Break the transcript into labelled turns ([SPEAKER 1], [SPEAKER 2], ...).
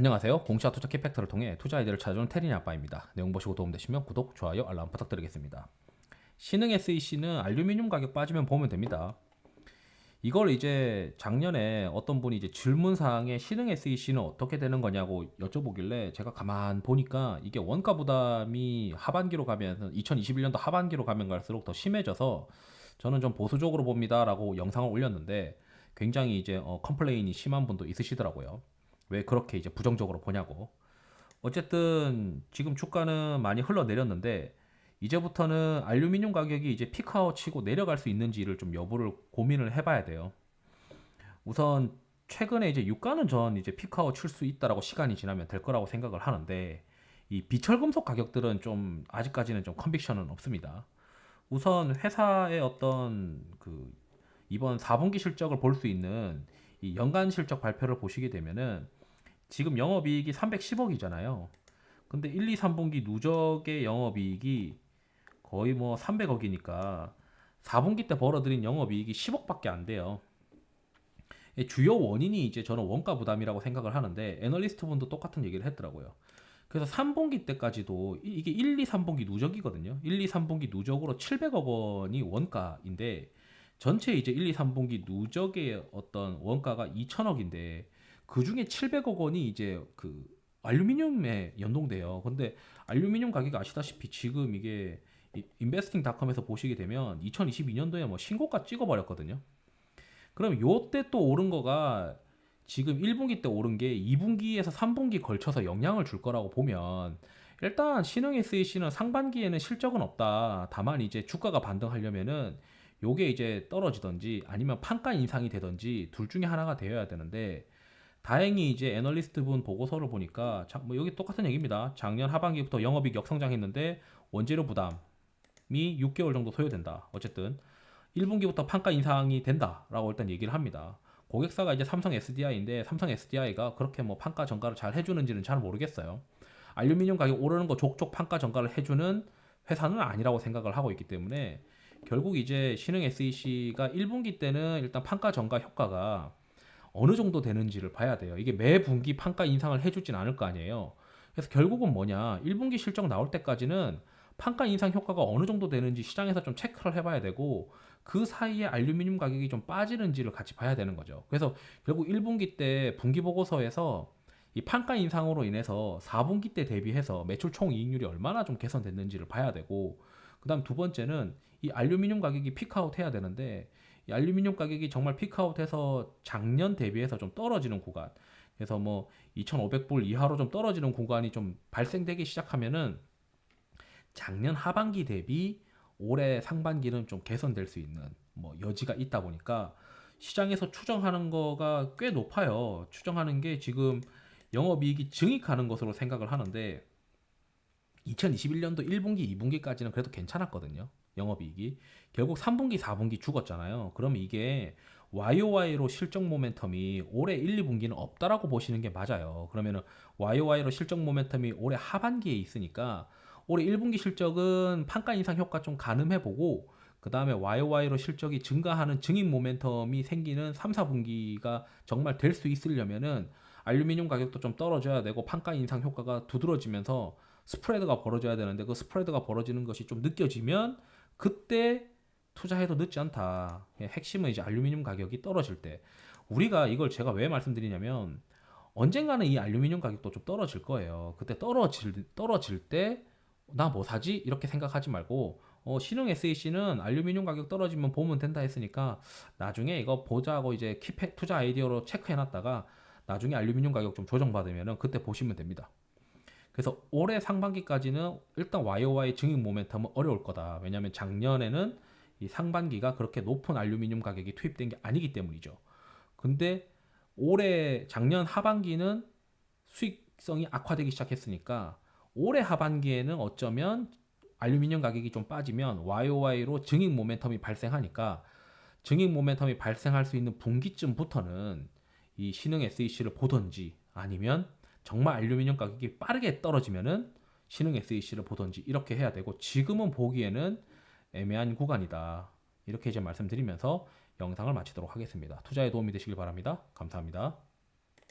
[SPEAKER 1] 안녕하세요. 공시와 투자 키팩터를 통해 투자 아이디어를 찾아주는 테린이 아빠입니다. 내용 보시고 도움되시면 구독, 좋아요, 알람 부탁드리겠습니다. 신흥 SEC는 알루미늄 가격 빠지면 보면 됩니다. 이걸 이제 작년에 어떤 분이 이제 질문사항에 신흥 SEC는 어떻게 되는 거냐고 여쭤보길래 제가 가만 보니까 이게 원가 부담이 하반기로 가면 2021년도 하반기로 가면 갈수록 더 심해져서 저는 좀 보수적으로 봅니다라고 영상을 올렸는데 굉장히 이제 어, 컴플레인이 심한 분도 있으시더라고요. 왜 그렇게 이제 부정적으로 보냐고. 어쨌든 지금 주가는 많이 흘러내렸는데 이제부터는 알루미늄 가격이 이제 피크아웃 치고 내려갈 수 있는지를 좀 여부를 고민을 해봐야 돼요. 우선 최근에 이제 유가는 전 이제 피크아웃 칠수 있다라고 시간이 지나면 될 거라고 생각을 하는데 이 비철금속 가격들은 좀 아직까지는 좀 컨빅션은 없습니다. 우선 회사의 어떤 그 이번 4분기 실적을 볼 수 있는 이 연간 실적 발표를 보시게 되면은 지금 영업이익이 310억이잖아요. 근데 1, 2, 3분기 누적의 영업이익이 거의 뭐 300억이니까 4분기 때 벌어들인 영업이익이 10억밖에 안 돼요. 주요 원인이 이제 저는 원가 부담이라고 생각을 하는데 애널리스트 분도 똑같은 얘기를 했더라고요. 그래서 3분기 때까지도 이게 1, 2, 3분기 누적이거든요. 1, 2, 3분기 누적으로 700억 원이 원가인데 전체 이제 1, 2, 3분기 누적의 어떤 원가가 2천억인데 그 중에 700억 원이 이제 그 알루미늄에 연동돼요. 근데 알루미늄 가격 아시다시피 지금 이게 인베스팅닷컴에서 보시게 되면 2022년도에 뭐 신고가 찍어버렸거든요. 그럼 요때 또 오른 거가 지금 1분기 때 오른 게 2분기에서 3분기 걸쳐서 영향을 줄 거라고 보면 일단 신흥 SEC는 상반기에는 실적은 없다. 다만 이제 주가가 반등하려면은 요게 이제 떨어지든지 아니면 판가 인상이 되든지 둘 중에 하나가 되어야 되는데 다행히 이제 애널리스트 분 보고서를 보니까 자, 뭐 여기 똑같은 얘기입니다. 작년 하반기부터 영업이익 역성장했는데 원재료 부담이 6개월 정도 소요된다. 어쨌든 1분기부터 판가 인상이 된다라고 일단 얘기를 합니다. 고객사가 이제 삼성 SDI인데 삼성 SDI가 그렇게 뭐 판가 전가를 잘 해주는지는 잘 모르겠어요. 알루미늄 가격 오르는 거 족족 판가 전가를 해주는 회사는 아니라고 생각을 하고 있기 때문에 결국 이제 신흥 SEC가 1분기 때는 일단 판가 전가 효과가 어느 정도 되는지를 봐야 돼요. 이게 매 분기 판가 인상을 해주진 않을 거 아니에요. 그래서 결국은 뭐냐 1분기 실적 나올 때까지는 판가 인상 효과가 어느 정도 되는지 시장에서 좀 체크를 해봐야 되고 그 사이에 알루미늄 가격이 좀 빠지는지를 같이 봐야 되는 거죠. 그래서 결국 1분기 때 분기 보고서에서 이 판가 인상으로 인해서 4분기 때 대비해서 매출 총 이익률이 얼마나 좀 개선됐는지를 봐야 되고 그다음 두 번째는 이 알루미늄 가격이 피크아웃 해야 되는데 알루미늄 가격이 정말 피크아웃해서 작년 대비해서 좀 떨어지는 구간 그래서 뭐 2,500불 이하로 좀 떨어지는 구간이 좀 발생되기 시작하면은 작년 하반기 대비 올해 상반기는 좀 개선될 수 있는 뭐 여지가 있다 보니까 시장에서 추정하는 거가 꽤 높아요. 추정하는 게 지금 영업이익이 증익하는 것으로 생각을 하는데 2021년도 1분기, 2분기까지는 그래도 괜찮았거든요. 영업이익이 결국 3분기, 4분기 죽었잖아요. 그럼 이게 YOY로 실적 모멘텀이 올해 1, 2분기는 없다라고 보시는 게 맞아요. 그러면은 YOY로 실적 모멘텀이 올해 하반기에 있으니까 올해 1분기 실적은 판가 인상 효과 좀 가늠해 보고 그 다음에 YOY로 실적이 증가하는 증인 모멘텀이 생기는 3, 4분기가 정말 될 수 있으려면은 알루미늄 가격도 좀 떨어져야 되고 판가 인상 효과가 두드러지면서 스프레드가 벌어져야 되는데 그 스프레드가 벌어지는 것이 좀 느껴지면 그때 투자해도 늦지 않다. 예, 핵심은 이제 알루미늄 가격이 떨어질 때. 우리가 이걸 제가 왜 말씀드리냐면 언젠가는 이 알루미늄 가격도 좀 떨어질 거예요. 그때 떨어질 떨어질 때 나 뭐 사지 이렇게 생각하지 말고 어, 신흥 SEC는 알루미늄 가격 떨어지면 보면 된다 했으니까 나중에 이거 보자고 이제 킵 투자 아이디어로 체크해 놨다가 나중에 알루미늄 가격 좀 조정받으면은 그때 보시면 됩니다. 그래서 올해 상반기까지는 일단 YOY 증액 모멘텀은 어려울 거다. 왜냐하면 작년에는 이 상반기가 그렇게 높은 알루미늄 가격이 투입된 게 아니기 때문이죠. 근데 올해 작년 하반기는 수익성이 악화되기 시작했으니까 올해 하반기에는 어쩌면 알루미늄 가격이 좀 빠지면 YOY로 증익 모멘텀이 발생하니까 증익 모멘텀이 발생할 수 있는 분기쯤부터는 이 신흥 SEC를 보던지 아니면 정말 알루미늄 가격이 빠르게 떨어지면은 신흥 SEC를 보던지 이렇게 해야 되고 지금은 보기에는 애매한 구간이다. 이렇게 이제 말씀드리면서 영상을 마치도록 하겠습니다. 투자에 도움이 되시길 바랍니다. 감사합니다.